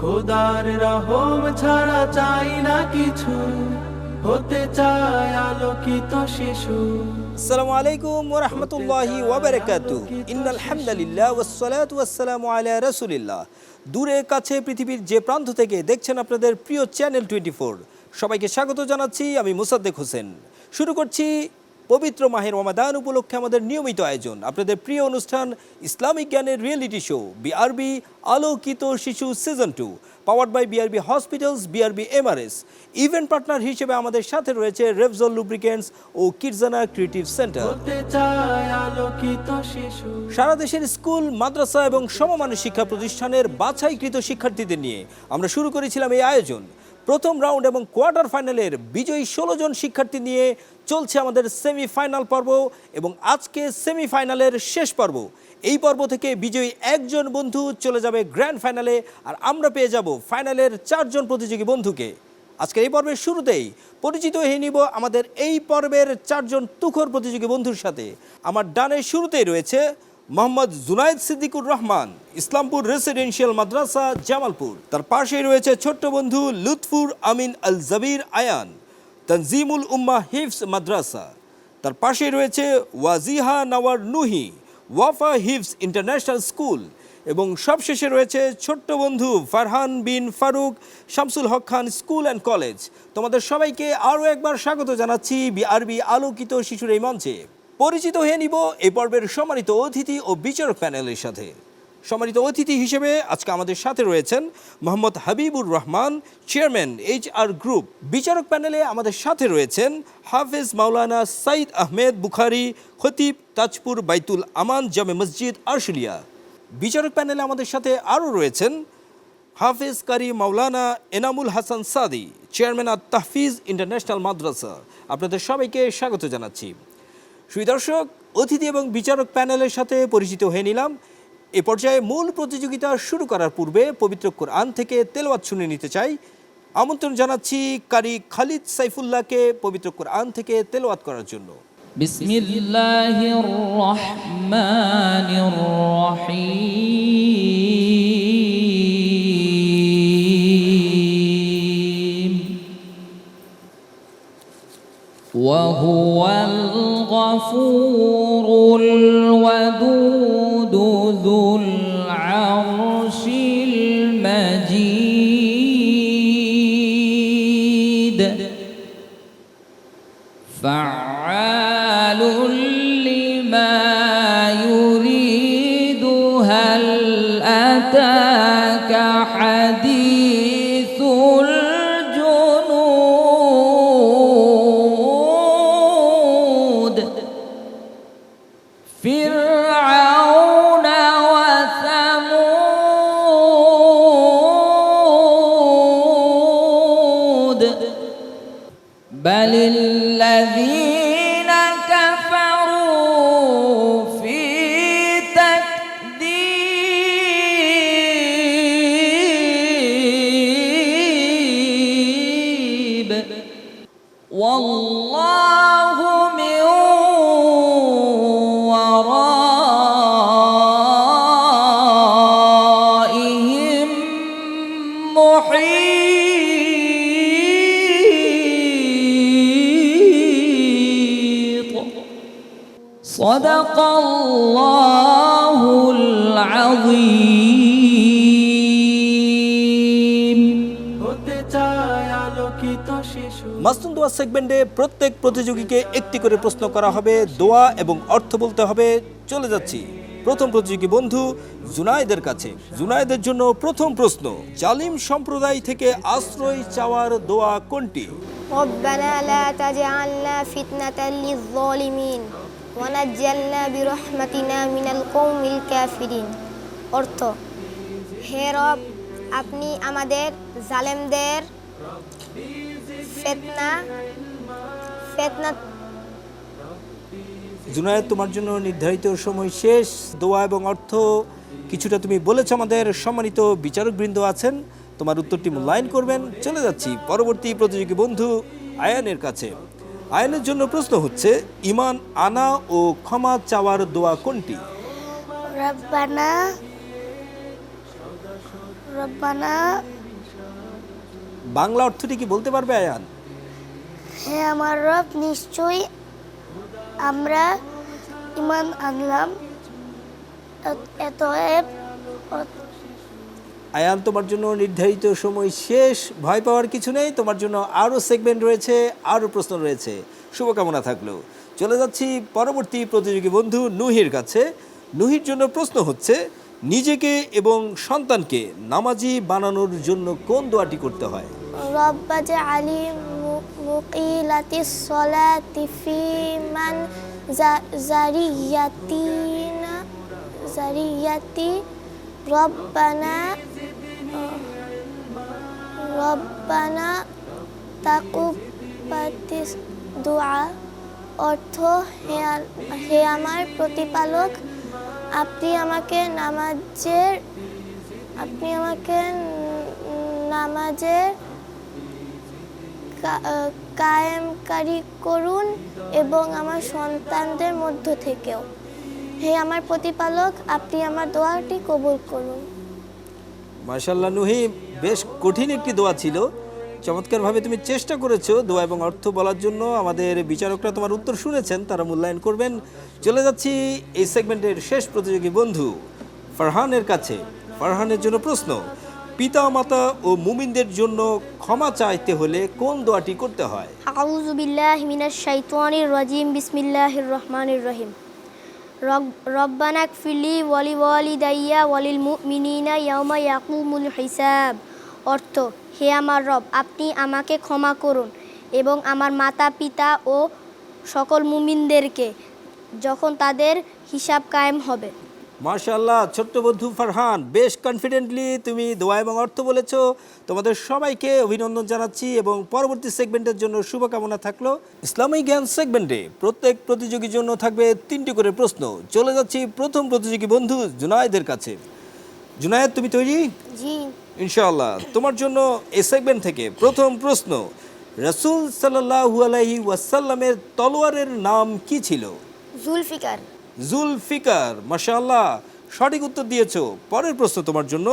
খোদার রহম ছাড়া চাই না কিছু। হতে চায় আলোকিত শিশু। আসসালামু আলাইকুম ওয়া রাহমাতুল্লাহি ওয়া বারাকাতু ইন্নাল হামদালিল্লাহ ওয়াস সালাতু ওয়াস সালামু আলা রাসূলিল্লাহ। দূরে কাছে পৃথিবীর যে প্রান্ত থেকে দেখছেন আপনাদের প্রিয় চ্যানেল টোয়েন্টি সবাইকে স্বাগত জানাচ্ছি আমি মুসাদ্দেক হোসেন। শুরু করছি পবিত্র মাহের রমাদান উপলক্ষে আমাদের নিয়মিত আয়োজন। আপনাদের প্রিয় অনুষ্ঠান ইসলামিক জ্ঞানের reality show BRB Alokito Shishu season two powered by BRB hospitals BRB MRS event partner হিসেবে আমাদের সাথে রয়েছে রেভজল লুব্রিকেন্টস ও কিরজানা ক্রিয়েটিভ সেন্টার সারা দেশের স্কুল মাদ্রাসা এবং সমমানের শিক্ষা প্রতিষ্ঠানের বাছাইকৃত শিক্ষার্থীদের নিয়ে আমরা শুরু করেছিলাম এই আয়োজন। প্রথম রাউন্ড এবং কোয়ার্টার ফাইনালের বিজয়ী ষোলো জন শিক্ষার্থী নিয়ে চলছে আমাদের সেমিফাইনাল পর্ব এবং আজকে সেমিফাইনালের শেষ পর্ব। এই পর্ব থেকে বিজয়ী একজন বন্ধু চলে যাবে গ্র্যান্ড ফাইনালে আর আমরা পেয়ে যাব ফাইনালের চারজন প্রতিযোগী বন্ধুকে। আজকের এই পর্বের শুরুতেই পরিচিত হয়ে নিব আমাদের এই পর্বের চারজন তুখর প্রতিযোগী বন্ধুর সাথে। আমার ডানের শুরুতেই রয়েছে মোহাম্মদ জুনায়েদ সিদ্দিকুর রহমান, ইসলামপুর রেসিডেন্সিয়াল মাদ্রাসা, জামালপুর। তার পাশেই রয়েছে ছোট্ট বন্ধু লুৎফুর আমিন আল জাবির আয়ান, তনজিমুল উম্মা হিফস মাদ্রাসা। তার পাশেই রয়েছে ওয়াজিহা নওয়ার নুহি, ওয়াফা হিফস ইন্টারন্যাশনাল স্কুল। এবং সবশেষে রয়েছে ছোট্ট বন্ধু Farhan Bin Faruk, Shamsul Haque Khan school and college. তোমাদের সবাইকে আরও একবার স্বাগত জানাচ্ছি বিআরবি আলোকিত শিশুর এই মঞ্চে। পরিচিত হয়ে নিব এই পর্বের সম্মানিত অতিথি ও বিচারক প্যানেলের সাথে। সম্মানিত অতিথি হিসেবে আজকে আমাদের সাথে রয়েছেন Mohammad Habibur Rahman, chairman H R group. বিচারক প্যানেলে আমাদের সাথে রয়েছেন হাফেজ মাওলানা সাইদ আহমেদ বুখারি, খতিব তাজপুর বাইতুল আমান জামে মসজিদ আরশুলিয়া। বিচারক প্যানেলে আমাদের সাথে আরও রয়েছেন হাফেজ কারি মাওলানা এনামুল হাসান সাদি, চেয়ারম্যান আর তাহফিজ ইন্টারন্যাশনাল মাদ্রাসা। আপনাদের সবাইকে স্বাগত জানাচ্ছি। সুদর্শক অতিথি এবং বিচারক প্যানেলের সাথে পরিচিত হয়ে নিলাম। এ পর্যায়ে মূল প্রতিযোগিতা শুরু করার পূর্বে পবিত্র কোরআন থেকে তেলওয়াত শুনে নিতে চাই। আমন্ত্রণ জানাচ্ছি কারি খালিদ সাইফুল্লাহকে পবিত্র কোরআন থেকে তেলওয়াত করার জন্য। বিসমিল্লাহির রহমানির রহিম। وهو الغفور الودود للذين الله العظيم হতে চায় আলোকিত শিশু মাস্তুন দোয়া সেগমেন্টে প্রত্যেক প্রতিযোগীকে একটি করে প্রশ্ন করা হবে দোয়া এবং অর্থ বলতে হবে চলে যাচ্ছি প্রথম প্রতিযোগী বন্ধু জুনায়েদের কাছে জুনায়েদের জন্য প্রথম প্রশ্ন জালিম সম্প্রদায় থেকে আশ্রয় চাওয়ার দোয়া কোনটি ربنا لا تجعلنا فتنة للظالمين মিনাল অর্থ, হে রব, আপনি আমাদের জালেমদের ফেতনা জুনায়দ, তোমার জন্য নির্ধারিত সময় শেষ। দোয়া এবং অর্থ কিছুটা তুমি বলেছ, আমাদের সম্মানিত বিচারকবৃন্দ আছেন। তোমার উত্তরটি মূল্যায়ন করবেন। চলে যাচ্ছি পরবর্তী প্রতিযোগী বন্ধু আয়ানের কাছে। আয়ানের জন্য প্রশ্ন হচ্ছে ইমান আনা ও ক্ষমা চাওয়ার দোয়া কোনটি? রব্বানা রব্বানা। বাংলা অর্থটি কি বলতে পারবে আয়ান? হ্যাঁ আমার রব নিশ্চয়ই আমরা ইমান আনলাম। এত- আয়াম তোমার জন্য নির্ধারিত সময় শেষ। ভয় পাওয়ার কিছু নেই, তোমার জন্য আরও সেগমেন্ট রয়েছে, আরও প্রশ্ন রয়েছে। শুভকামনা থাকল। চলে যাচ্ছি পরবর্তী প্রতিযোগী বন্ধু নুহির কাছে। নুহির জন্য প্রশ্ন হচ্ছে, নিজেকে এবং সন্তানকে নামাজি বানানোর জন্য কোন দোয়াটি করতে হয়? রব্বাজে আলী মুকিলাতি সলাতি ফি মান জারিয়াতি ربنا ربنا তাকুবাতি দোয়া অর্থ হে আল- হে আমার প্রতিপালক আপনি আমাকে নামাজের আপনি আমাকে উম, নামাজের কা- আহ, কায়েমকারী করুন এবং আমার সন্তানদের মধ্য থেকেও হে আমার প্রতিপালক আপনি আমার দোয়াটি কবুল করুন। মার্শাল্লাহ নুহি বেশ কঠিন একটি দোয়া ছিল। চমৎকারভাবে তুমি চেষ্টা করেছ দোয়া এবং অর্থ বলার জন্য। আমাদের বিচারকরা তোমার উত্তর শুনেছেন তারা মূল্যায়ন করবেন। চলে যাচ্ছি এই সেগমেন্টের শেষ প্রতিযোগী বন্ধু ফারহানের কাছে। ফারহানের জন্য প্রশ্ন পিতা মাতা ও মুমিনদের জন্য ক্ষমা চাইতে হলে কোন দোয়াটি করতে হয়? আউযু বিল্লাহি মিনাশ শাইতানির রাজিম বিসমিল্লাহির রহমানির রহিম। রব্বানা ফিলি ওয়ালি ওয়ালি দাইয়া ওয়ালিল মুমিনিনা ইয়ামা ইয়াকুমুল হিসাব। অর্থ, হে আমার রব, আপনি আমাকে ক্ষমা করুন এবং আমার মাতা, পিতা ও সকল মুমিনদেরকে যখন তাদের হিসাব কায়েম হবে। মার্শাল্লাহ ছোট্ট বন্ধু ফারহান বেশ কনফিডেন্টলি তুমি দোয়া এবং অর্থ বলেছ। তোমাদের সবাইকে অভিনন্দন জানাচ্ছি এবং পরবর্তী সেগমেন্টের জন্য শুভকামনা থাকল। ইসলামী জ্ঞান সেগমেন্টে প্রত্যেক প্রতিযোগীর জন্য থাকবে তিনটি করে প্রশ্ন। চলে যাচ্ছি প্রথম প্রতিযোগী বন্ধু জুনায়েদের কাছে। জুনায়েদ তুমি তৈরি? জি। ইনশাআল্লাহ তোমার জন্য এই সেগমেন্ট থেকে প্রথম প্রশ্ন রসুল সাল্লাহু আলাইহি ওয়াসাল্লামের তলোয়ারের নাম কি ছিল? জুলফিকার। জুলফিকার মাশাআল্লাহ সঠিক উত্তর দিয়েছ। পরের প্রশ্ন তোমার জন্য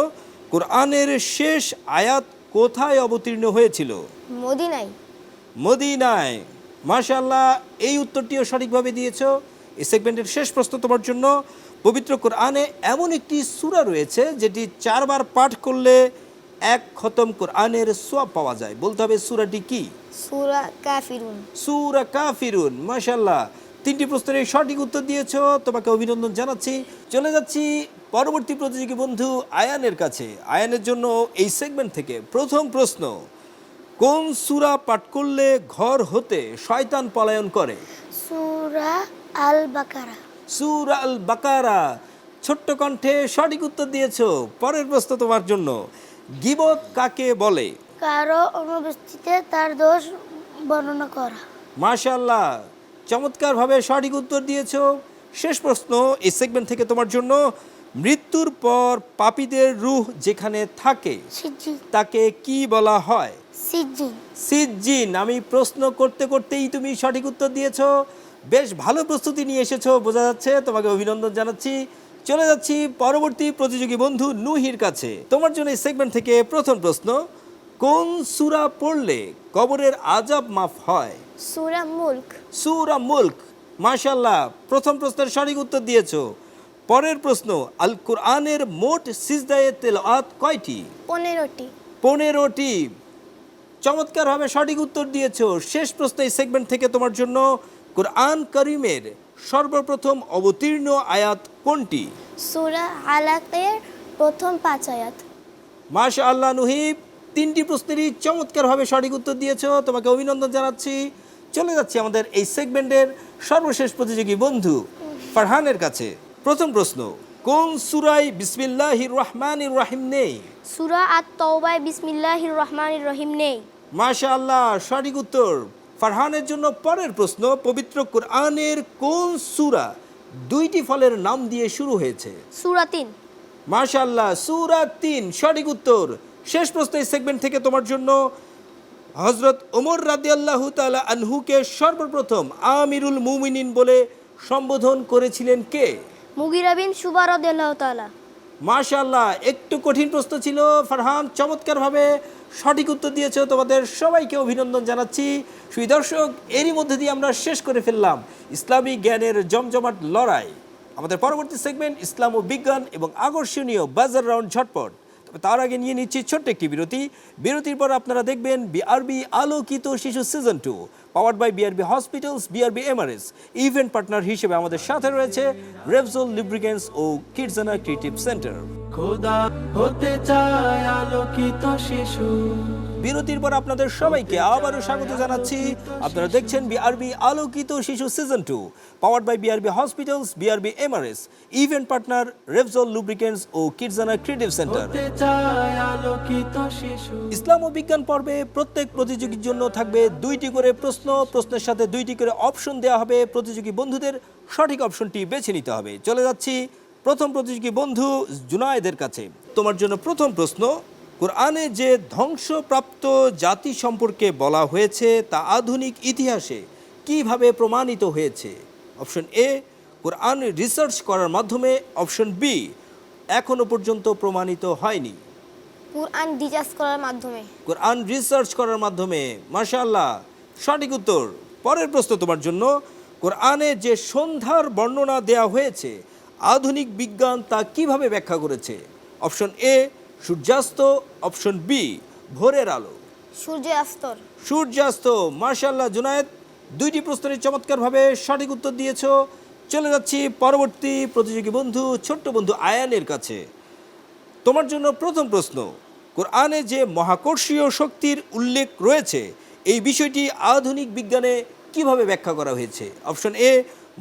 কোরআনের শেষ আয়াত কোথায় অবতীর্ণ হয়েছিল? মদিনায়। মাশাআল্লাহ এই উত্তরটিও সঠিকভাবে দিয়েছ। এই সেগমেন্টের শেষ প্রশ্ন তোমার জন্য পবিত্র কোরআনে এমন একটি সূরা রয়েছে যেটি চারবার পাঠ করলে এক খতম কোরআনের সোয়াব পাওয়া যায়। বলতে হবে সূরাটি কি? সুরা কাফিরুন। সুরা কাফিরুন মাশাল্লাহ তিনটি প্রশ্নের সঠিক উত্তর দিয়েছ তোমাকে অভিনন্দন জানাচ্ছি। চলে যাচ্ছি পরবর্তী প্রতিযোগী বন্ধু আয়ানের কাছে। আয়ানের জন্য এই সেগমেন্ট থেকে প্রথম প্রশ্ন কোন সুরা পাঠ করলে ঘর হতে শয়তান পলায়ন করে? সুরা আল বাকারা সুরা আল বাকারা ছোট্ট কণ্ঠে সঠিক উত্তর দিয়েছ। পরের প্রশ্ন তোমার জন্য গিবত কাকে বলে? কারও অনুপস্থিতিতে তার দোষ বর্ণনা করা। মাশাল্লাহ চমৎকারভাবে সঠিক উত্তর দিয়েছ। শেষ প্রশ্ন এই সেগমেন্ট থেকে তোমার জন্য মৃত্যুর পর পাপীদের রুহ যেখানে থাকে তাকে কি বলা হয়? সিজ্জিন। আমি প্রশ্ন করতে করতেই তুমি সঠিক উত্তর দিয়েছ। বেশ ভালো প্রস্তুতি নিয়ে এসেছ বোঝা যাচ্ছে তোমাকে অভিনন্দন জানাচ্ছি। চলে যাচ্ছি পরবর্তী প্রতিযোগী বন্ধু নুহির কাছে। তোমার জন্য এই সেগমেন্ট থেকে প্রথম প্রশ্ন কোন সূরা পড়লে কবরের আজাব মাফ হয়? সুরা মুলক। সুরা মুল্ক। মাশাল্লাহ প্রথম প্রশ্নের সঠিক উত্তর দিয়েছ। পরের প্রশ্ন আল কোরআনের মোট সিজদায়ে তেলাওয়াত কয়টি? পনেরোটি। পনেরোটি। চমৎকারভাবে সঠিক উত্তর দিয়েছ। শেষ প্রশ্ন এই সেগমেন্ট থেকে তোমার জন্য। কোরআন করিমের সর্বপ্রথম অবতীর্ণ আয়াত কোনটি? সুরা আলাকের প্রথম পাঁচ আয়াত। মাশা আল্লাহ নুহিব। তিনটি প্রশ্নেরই চমৎকারভাবে সঠিক উত্তর দিয়েছ। তোমাকে অভিনন্দন জানাচ্ছি। চলে যাচ্ছি আমাদের এই সেগমেন্টের সর্বশেষ প্রতিযোগী বন্ধু ফারহানের কাছে। প্রথম প্রশ্ন কোন সুরাই বিসমিল্লাহির রহমানির রাহিম নেই? সুরা আত তওবায় বিসমিল্লাহির রহমানির রহিম নেই। মাশা আল্লাহ সঠিক উত্তর। ফারহানের জন্য পরের প্রশ্ন পবিত্র কোরআনের কোন সূরা দুইটি ফলের নাম দিয়ে শুরু হয়েছে? সুরা তিন। মাশা আল্লাহ সূরা তিন সঠিক উত্তর। শেষ প্রশ্ন এই সেগমেন্ট থেকে তোমার জন্য হজরত ওমর রাদি আল্লাহ তালা আনহুকে সর্বপ্রথম আমিরুল মুমিনিন বলে সম্বোধন করেছিলেন কে? মুগিরা বিন সুবা রাদিয়াল্লাহু তাআলা। মাশাআল্লাহ একটু কঠিন প্রশ্ন ছিল। ফারহান চমৎকারভাবে সঠিক উত্তর দিয়েছ। তোমাদের সবাইকে অভিনন্দন জানাচ্ছি। সুই দর্শক এরই মধ্যে দিয়ে আমরা শেষ করে ফেললাম ইসলামী জ্ঞানের জমজমাট লড়াই। আমাদের পরবর্তী সেগমেন্ট ইসলাম ও বিজ্ঞান এবং আকর্ষণীয় বাজার রাউন্ড ঝটপট। তার আগে নিয়ে নিচ্ছি ছোট্ট একটি বিরতি। বিরতির পর আপনারা দেখবেন BRB Alokito Shishu season two powered by BRB hospitals BRB MRS event partner হিসেবে আমাদের সাথে রয়েছে রেভজোল লিব্রিগেন্স ও কিডজানা ক্রিয়েটিভ সেন্টার খোদা হতে চায় আলোকিত শিশু। বিরতির পর আপনাদের সবাইকে আবারও স্বাগত জানাচ্ছি। আপনারা দেখছেন BRB Alokito Shishu season two powered by BRB hospitals BRB MRS event partner রেভজল lubricants ও কিডজানা ক্রিয়েটিভ সেন্টার ইসলাম ও বিজ্ঞান পর্বে প্রত্যেক প্রতিযোগীর জন্য থাকবে দুইটি করে প্রশ্ন প্রশ্নের সাথে দুইটি করে অপশন দেওয়া হবে। প্রতিযোগী বন্ধুদের সঠিক অপশনটি বেছে নিতে হবে। চলে যাচ্ছি প্রথম প্রতিযোগী বন্ধু জুনায়েদের কাছে। তোমার জন্য প্রথম প্রশ্ন কোরআনে যে ধ্বংসপ্রাপ্ত জাতি সম্পর্কে বলা হয়েছে তা আধুনিক ইতিহাসে কীভাবে প্রমাণিত হয়েছে? অপশন এ কোরআন রিসার্চ করার মাধ্যমে। অপশন বি এখনও পর্যন্ত প্রমাণিত হয়নি। কুরআন ডিজাস করার মাধ্যমে। কোরআন রিসার্চ করার মাধ্যমে মাশাআল্লাহ সঠিক উত্তর। পরের প্রশ্ন তোমার জন্য কোরআনে যে সন্ধ্যার বর্ণনা দেয়া হয়েছে আধুনিক বিজ্ঞান তা কীভাবে ব্যাখ্যা করেছে? অপশন এ সূর্যাস্ত অপশন বি ভোরের আলো। সূর্যাস্ত সূর্যাস্ত মার্শাল্লাহ জুনায়েদ দুইটি প্রশ্নের চমৎকারভাবে সঠিক উত্তর দিয়েছ। চলে যাচ্ছি পরবর্তী প্রতিযোগী বন্ধু ছোট্ট বন্ধু আয়ানের কাছে। তোমার জন্য প্রথম প্রশ্ন কোরআনে যে মহাকর্ষীয় শক্তির উল্লেখ রয়েছে এই বিষয়টি আধুনিক বিজ্ঞানে কীভাবে ব্যাখ্যা করা হয়েছে? অপশন এ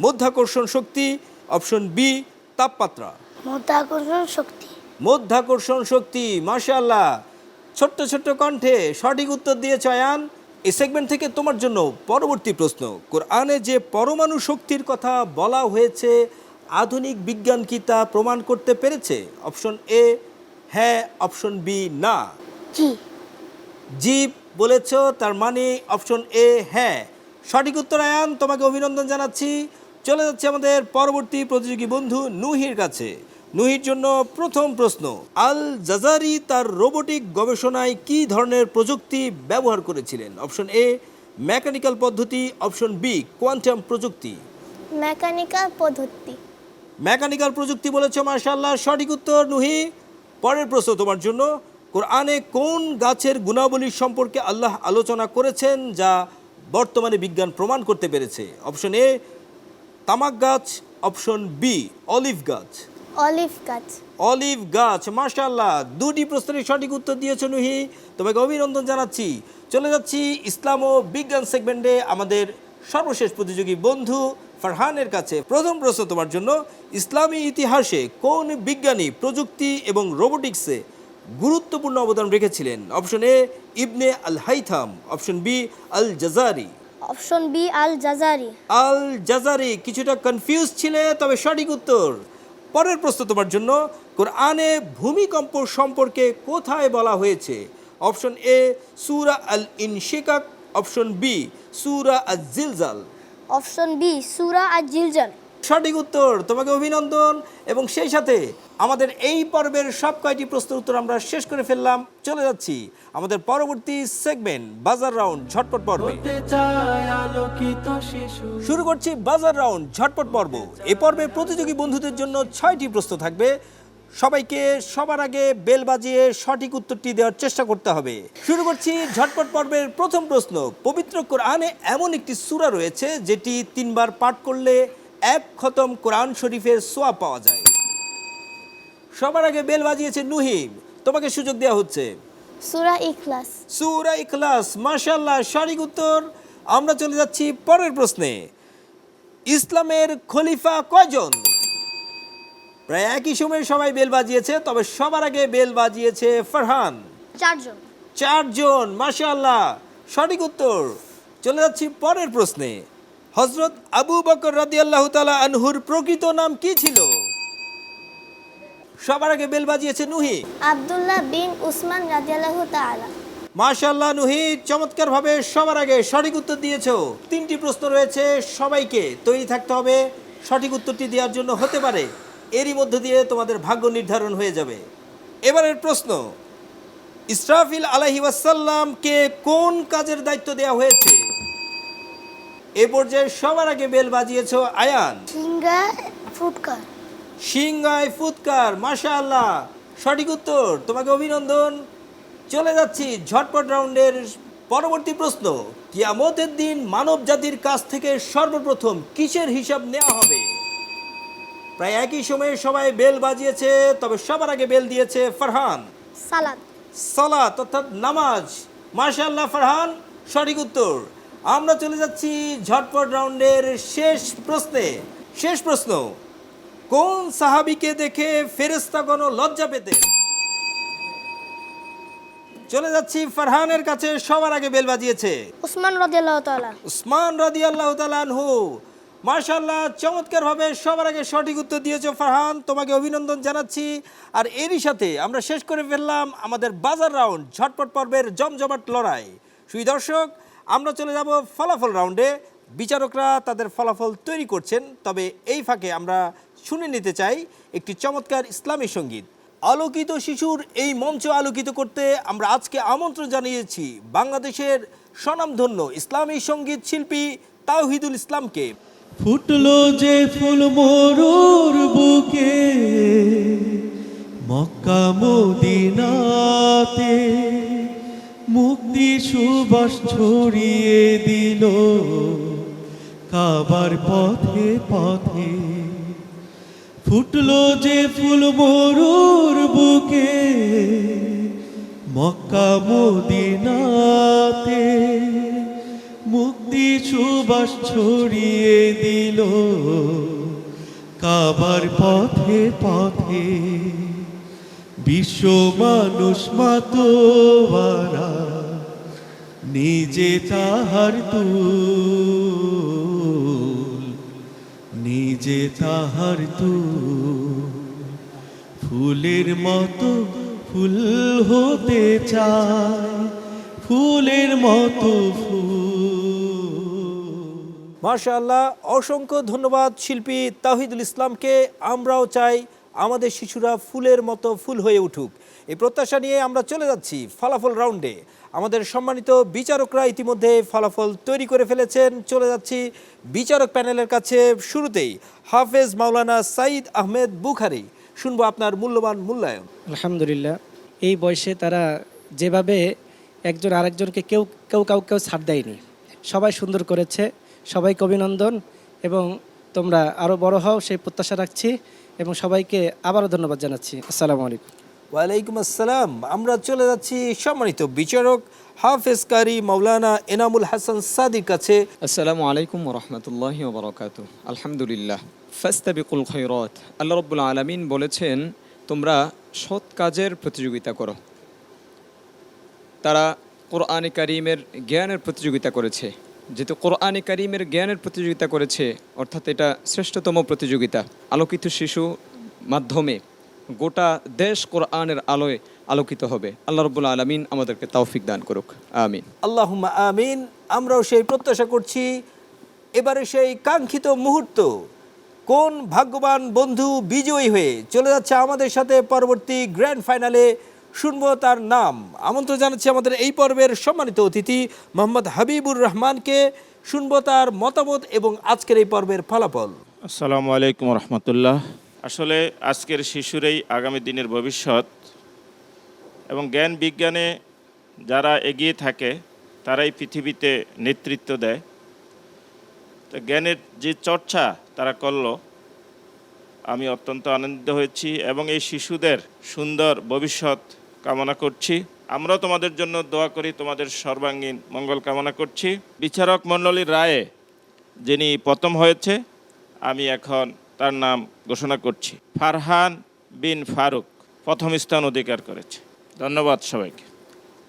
মধ্যাকর্ষণ শক্তি। অপশন বি তাপমাত্রা। মধ্যাকর্ষণ শক্তি। মধ্যাকর্ষণ শক্তি মাশাআল্লাহ। ছোট্ট ছোট্ট কণ্ঠে সঠিক উত্তর দিয়ে চয়ান এই সেগমেন্ট থেকে তোমার জন্য পরবর্তী প্রশ্ন। কোরআনে যে পরমাণু শক্তির কথা বলা হয়েছে আধুনিক বিজ্ঞান কি তা প্রমাণ করতে পেরেছে? অপশন এ হ্যাঁ অপশন বি না। জীব বলেছ তার মানে অপশন এ হ্যাঁ। সঠিক উত্তর আয়ান তোমাকে অভিনন্দন জানাচ্ছি। চলে যাচ্ছে আমাদের পরবর্তী প্রতিযোগী বন্ধু নুহির কাছে। নুহির জন্য প্রথম প্রশ্ন আল জাজারি তার রোবোটিক গবেষণায় কি ধরনের প্রযুক্তি ব্যবহার করেছিলেন? অপশন এ মেকানিক্যাল পদ্ধতি। অপশন বি কোয়ান্টাম প্রযুক্তি। মেকানিক্যাল পদ্ধতি। মেকানিক্যাল প্রযুক্তি বলেছ মার্শাল্লাহ সঠিক উত্তর নুহি। পরের প্রশ্ন তোমার জন্য কোরআনে কোন গাছের গুণাবলী সম্পর্কে আল্লাহ আলোচনা করেছেন যা বর্তমানে বিজ্ঞান প্রমাণ করতে পেরেছে? অপশন এ তামাক গাছ। অপশন বি অলিভ গাছ। অলিভ গাছ। অলিভ গাছ মাশাল্লাহ দুটি প্রশ্নের সঠিক উত্তর দিয়েছ নুহি। তোমাকে অভিনন্দন জানাচ্ছি। চলে যাচ্ছি ইসলাম ও বিজ্ঞান সেগমেন্টে আমাদের সর্বশেষ প্রতিযোগী বন্ধু ফারহানের কাছে। প্রথম প্রশ্ন তোমার জন্য ইসলামী ইতিহাসে কোন বিজ্ঞানী প্রযুক্তি এবং রোবোটিক্সে গুরুত্বপূর্ণ অবদান রেখেছিলেন? Option A Ibn al Haytham option B al Jazari option B al Jazari al Jazari কিছুটা কনফিউজ ছিলে তবে সঠিক উত্তর পরের প্রশ্ন তোমার জন্য, কোরআনে ভূমিকম্প সম্পর্কে কোথায় বলা হয়েছে? অপশন এ সুরা আল ইনশিকাক অপশন বি সুরা আজ জিলজাল অপশন বি সুরা আজ জিলজান সঠিক উত্তর তোমাকে অভিনন্দন। এবং সেই সাথে আমাদের এই পর্বের সব কয়টি প্রশ্নের উত্তর আমরা শেষ করে ফেললাম। চলে যাচ্ছি আমাদের পরবর্তী সেগমেন্ট বাজার রাউন্ড ঝটপট পর্বে। শুরু করছি বাজার রাউন্ড ঝটপট পর্ব। এ পর্বে প্রতিযোগী বন্ধুদের জন্য ছয়টি প্রশ্ন থাকবে। সবাইকে সবার আগে বেল বাজিয়ে সঠিক উত্তরটি দেওয়ার চেষ্টা করতে হবে। শুরু করছি ঝটপট পর্বের প্রথম প্রশ্ন। পবিত্র কোরআনে এমন একটি সূরা রয়েছে যেটি তিনবার পাঠ করলে এক খতম কোরআন শরীফের সোয়া পাওয়া যায়। সবার আগে বেল বাজিয়েছে নুহিম। তোমাকে সুযোগ দেওয়া হচ্ছে। সুরা ইখলাস। সুরা ইখলাস মাশাল্লাহ সঠিক উত্তর। আমরা চলে যাচ্ছি পরের প্রশ্নে। ইসলামের খলিফা কয়জন? প্রায় একই সময়ে সবাই বেল বাজিয়েছে তবে সবার আগে বেল বাজিয়েছে ফারহান। চারজন। চারজন মাশাল্লাহ সঠিক উত্তর। চলে যাচ্ছি পরের প্রশ্নে। হজরত আবু বকর রাদিয়াল্লাহু তাআলা আনহুর প্রকৃত নাম কি ছিল? সবার আগে বেল বাজিয়েছে নুহি। আব্দুল্লাহ বিন উসমান রাদিয়াল্লাহু তাআলা। মাশাল্লাহ নুহি চমৎকার ভাবে সবার আগে সঠিক উত্তর দিয়েছ। তিনটি প্রশ্ন রয়েছে সবাইকে তৈরি থাকতে হবে। সঠিক উত্তরটি দেওয়ার জন্য হতে পারে। এরই মধ্য দিয়ে তোমাদের ভাগ্য নির্ধারণ হয়ে যাবে। এবারের প্রশ্ন ইসরাফিল আলাহি ওয়াসাল্লামকে কোন কাজের দায়িত্ব দেওয়া হয়েছে? এ পর্যায়ে সবার আগে বেল বাজিয়েছ আয়ান। সিঙ্গা ফুটকার সিংহায় ফুৎকার মাশা আল্লাহ সঠিক উত্তর তোমাকে অভিনন্দন। চলে যাচ্ছি ঝটপট রাউন্ডের পরবর্তী প্রশ্ন। কিয়ামতের দিন মানব জাতির কাছ থেকে সর্বপ্রথম কিসের হিসাব নেওয়া হবে? প্রায় একই সময়ে সবাই বেল বাজিয়েছে তবে সবার আগে বেল দিয়েছে ফারহান। সালাদ। সালাত অর্থাৎ নামাজ। মাশাআল্লাহ ফারহান সঠিক উত্তর। আমরা চলে যাচ্ছি ঝটপট রাউন্ডের শেষ প্রশ্নে। শেষ প্রশ্ন কোন সাহাবিকে দেখে ফেরেস্তাগণ লজ্জা পেতেন? চলে যাচ্ছি ফারহানের কাছে সবার আগে বেল বাজিয়েছে। উসমান রদিয়াল্লাহ তাআলা। উসমান রাদি আল্লাহ তালানহু মার্শাল্লাহ চমৎকারভাবে সবার আগে সঠিক উত্তর দিয়েছ ফারহান তোমাকে অভিনন্দন জানাচ্ছি। আর এরই সাথে আমরা শেষ করে ফেললাম আমাদের বাজার রাউন্ড ঝটপট পর্বের জমজমাট লড়াই। সুই দর্শক আমরা চলে যাব ফলাফল রাউন্ডে। বিচারকরা তাদের ফলাফল তৈরি করছেন, তবে এই ফাঁকে আমরা শুনে নিতে চাই একটি চমৎকার ইসলামী সংগীত। আলোকিত শিশুর এই মঞ্চ আলোকিত করতে আমরা আজকে আমন্ত্রণ জানিয়েছি বাংলাদেশের স্বনামধন্য ইসলামী সংগীত শিল্পী তাওহিদুল ইসলামকে। ফুটলো যে ফুল মরুর বুকে, মক্কা মদিনাতে। মুক্তি সুবাস ছড়িয়ে দিল। কাবার পথে পথে ফুটলো যে ফুল মরুর বুকে, মক্কা মদিনাতে মুক্তি সুবাস ছড়িয়ে দিল। কাবার পথে পথে বিশ্ব মানুষ মাতোয়ারা নিজে তাহার তুল, নিজে তাহার তুল। ফুলের মতো ফুল হতে চায়, ফুলের মতো ফুল। মার্শাল্লাহ অসংখ্য ধন্যবাদ শিল্পী তাহিদুল ইসলামকে। আমরাও চাই আমাদের শিশুরা ফুলের মতো ফুল হয়ে উঠুক। এই প্রত্যাশা নিয়ে আমরা চলে যাচ্ছি ফলাফল রাউন্ডে। আমাদের সম্মানিত বিচারকরা ইতিমধ্যে ফলাফল তৈরি করে ফেলেছেন। চলে যাচ্ছি বিচারক প্যানেলের কাছে। শুরুতেই হাফেজ মাওলানা সাইদ আহমেদ বুখারি। শুনব আপনার মূল্যবান মূল্যায়ন। আলহামদুলিল্লাহ, এই বয়সে তারা যেভাবে একজন আরেকজনকে কেউ কেউ কাউ কেউ ছাড় দেয়নি। সবাই সুন্দর করেছে, সবাইকে অভিনন্দন এবং তোমরা আরও বড় হও, সেই প্রত্যাশা রাখছি এবং সবাইকে আবারও ধন্যবাদ জানাচ্ছি। আসসালামু আলাইকুম। ওয়ালাইকুম আসসালাম। আমরা চলে যাচ্ছি সম্মানিত বিচারক হাফেজ কারি মাওলানা এনামুল হাসান সাদির কাছে। আসসালামু আলাইকুম রহমতুল্লাহি ওবরাকাতু আলহামদুলিল্লাহ। ফাস্তাবিকুল খৈরত আল্লাহ রব্বুল আলমিন বলেছেন, তোমরা সৎ কাজের প্রতিযোগিতা করো। তারা কোরআনে কারিমের জ্ঞানের প্রতিযোগিতা করেছে। যেহেতু কোরআনে কারিমের জ্ঞানের প্রতিযোগিতা করেছে, অর্থাৎ এটা শ্রেষ্ঠতম প্রতিযোগিতা। আলোকিত শিশু মাধ্যমে গোটা দেশ কোরআনের আলোয় আলোকিত হবে। আল্লাহ রব্বুল আলমিন আমাদেরকে তৌফিক দান করুক। আমিন। আল্লাহ আমিন। আমরাও সেই প্রত্যাশা করছি। এবারে সেই কাঙ্ক্ষিত মুহূর্ত কোন ভাগ্যবান বন্ধু বিজয়ী হয়ে চলে যাচ্ছে আমাদের সাথে পরবর্তী গ্র্যান্ড ফাইনালে শুনব তার নাম। আমন্ত্রণ জানাচ্ছি আমাদের এই পর্বের সম্মানিত অতিথি মোহাম্মদ হাবিবুর রহমানকে। শুনব তার মতামত এবং আজকের এই পর্বের ফলাফল। আসসালামু আলাইকুম রহমতুল্লাহ। আসলে আজকের শিশুরাই আগামী দিনের ভবিষ্যৎ এবং জ্ঞান বিজ্ঞানে যারা এগিয়ে থাকে, তারাই পৃথিবীতে নেতৃত্ব দেয়। তো জ্ঞানের যে চর্চা তারা করল, আমি অত্যন্ত আনন্দিত হয়েছি এবং এই শিশুদের সুন্দর ভবিষ্যৎ কামনা করছি। আমরাও তোমাদের জন্য দোয়া করি, তোমাদের সর্বাঙ্গীন মঙ্গল কামনা করছি। বিচারক মণ্ডলীর রায়ে, যিনি প্রথম হয়েছে, আমি এখন তার নাম ঘোষণা করছি। ফারহান বিন ফারুক প্রথম স্থান অধিকার করেছে। ধন্যবাদ সবাইকে।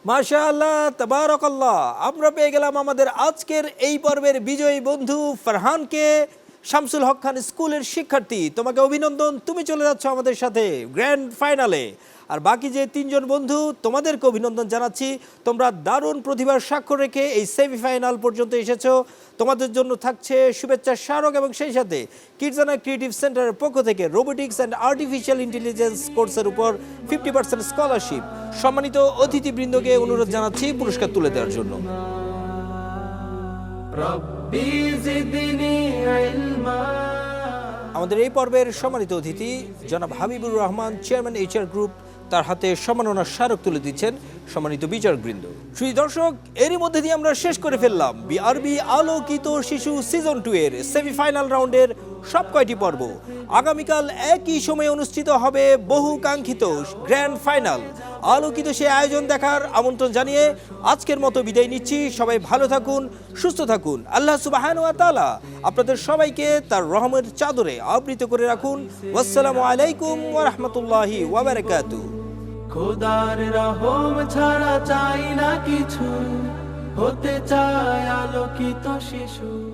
মাশা আল্লাহ তবারকাল্লাহ। আমরা পেয়ে গেলাম আমাদের আজকের এই পর্বের বিজয়ী বন্ধু ফারহানকে। শামসুল হক খান স্কুলের শিক্ষার্থী, তোমাকে অভিনন্দন। তুমি চলে যাচ্ছ আমাদের সাথে গ্র্যান্ড ফাইনালে। আর বাকি যে তিনজন বন্ধু, তোমাদেরকে অভিনন্দন জানাচ্ছি। তোমরা দারুণ প্রতিভার স্বাক্ষর রেখে এই সেমিফাইনাল পর্যন্ত এসেছ। তোমাদের জন্য থাকছে শুভেচ্ছা স্মারক এবং সেই সাথে কিডজানা ক্রিয়েটিভ সেন্টারের পক্ষ থেকে রোবোটিক্স অ্যান্ড আর্টিফিশিয়াল ইন্টেলিজেন্স কোর্সের উপর ফিফটি পার্সেন্ট স্কলারশিপ। সম্মানিত অতিথিবৃন্দকে অনুরোধ জানাচ্ছি পুরস্কার তুলে দেওয়ার জন্য। আমাদের এই পর্বের সম্মানিত অতিথি জনাব Habibur Rahman, chairman H R group, তার হাতে সম্মাননা স্মারক তুলে দিচ্ছেন সম্মানিত বিচারকবৃন্দ শ্রী দর্শক, এরই মধ্যে দিয়ে আমরা শেষ করে ফেললাম বিআরবি আলোকিত শিশু সিজন টু এর সেমিফাইনাল রাউন্ডের সব কয়টি পর্ব। আগামীকাল একই সময়ে অনুষ্ঠিত হবে বহু কাঙ্ক্ষিত গ্র্যান্ড ফাইনাল। আলোকিত সে আয়োজন দেখার আমন্ত্রণ জানিয়ে আজকের মতো বিদায় নিচ্ছি। সবাই ভালো থাকুন, সুস্থ থাকুন। আল্লাহ সুবাহান তাআলা আপনাদের সবাইকে তার রহমের চাদরে আবৃত করে রাখুন। আসসালামু আলাইকুম ওয়া রাহমাতুল্লাহি ওয়া বারাকাতুহু খোদার রহম ছাড়া চাই না কিছু। হতে চায় আলোকিত শিশু।